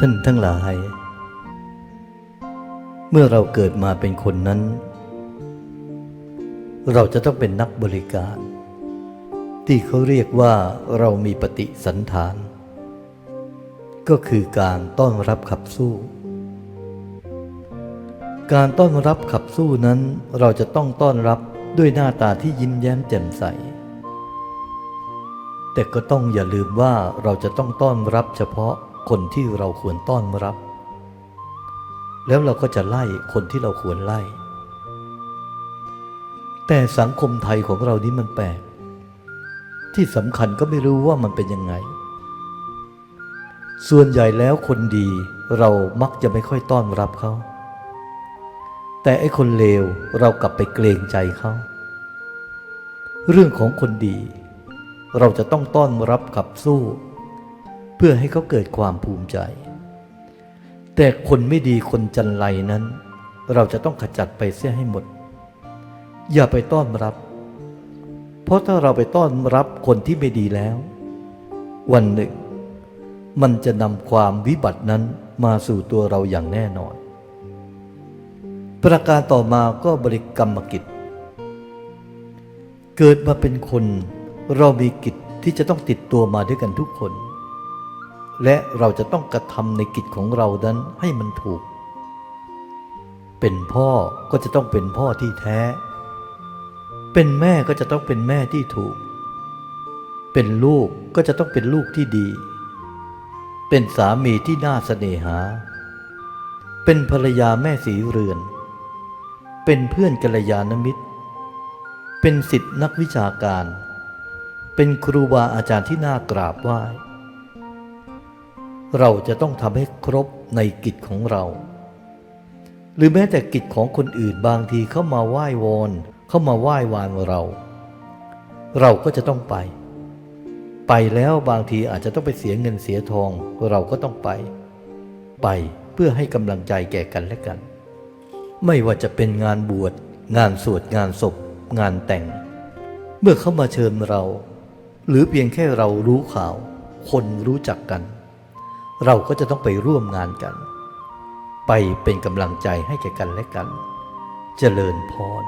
ท่านทั้งหลาย เมื่อเราเกิดมาเป็นคนนั้น เราจะต้องเป็นนักบริการ ที่เขาเรียกว่าเรามีปฏิสันฐาน ก็คือการต้อนรับขับสู้ การต้อนรับขับสู้นั้น เราจะต้องต้อนรับด้วยหน้าตาที่ยิ้มแย้มแจ่มใส แต่ก็ต้องอย่าลืมว่าเราจะต้องต้อนรับเฉพาะ คนที่เราควรต้อนรับ แล้วเราก็จะไล่คนที่เราควรไล่ แต่สังคมไทยของเรานี้มันแปลก ที่สำคัญก็ไม่รู้ว่ามันเป็นยังไง ส่วนใหญ่แล้วคนดีเรามักจะไม่ค่อยต้อนรับเขา แต่ไอ้คนเลวเรากลับไปเกรงใจเขา เรื่องของคนดี เราจะต้องต้อนรับขับสู้ เพื่อให้เขาเกิดความภูมิใจ แต่คนไม่ดีคนจันไรนั้น เราจะต้องขจัดไปเสียให้หมด อย่าไปต้อนรับ เพราะถ้าเราไปต้อนรับคนที่ไม่ดีแล้ว วันหนึ่ง มันจะนำความวิบัตินั้นมาสู่ตัวเราอย่างแน่นอน ประการต่อมาก็บริกรรมกิจ เกิดมาเป็นคนเรามีกิจที่จะต้องติดตัวมาด้วยกันทุกคน และเราจะต้องกระทำในกิจของเรานั้นให้มันถูก เป็นพ่อก็จะต้องเป็นพ่อที่แท้ เป็นแม่ก็จะต้องเป็นแม่ที่ถูก เป็นลูกก็จะต้องเป็นลูกที่ดี เป็นสามีที่น่าเสน่หา เป็นภรรยาแม่สีเรือน เป็นเพื่อนกัลยาณมิตร เป็นสิทธินักวิชาการ เป็นครูบาอาจารย์ที่น่ากราบไหว้ เราจะต้องทำให้ครบในกิจของเรา หรือแม้แต่กิจของคนอื่นบางทีเข้ามาไหว้วอนเข้ามาไหว้วานเรา เราก็จะต้องไป ไปแล้วบางทีอาจจะต้องไปเสียเงินเสียทองเราก็ต้องไป ไปเพื่อให้กำลังใจแก่กันและกัน ไม่ว่าจะเป็นงานบวช งานสวดงานศพ งานแต่ง เมื่อเขามาเชิญเรา หรือเพียงแค่เรารู้ข่าว คนรู้จักกัน เราก็จะต้องไปร่วมงานกัน ไปเป็นกำลังใจให้แก่กันและกัน เจริญพร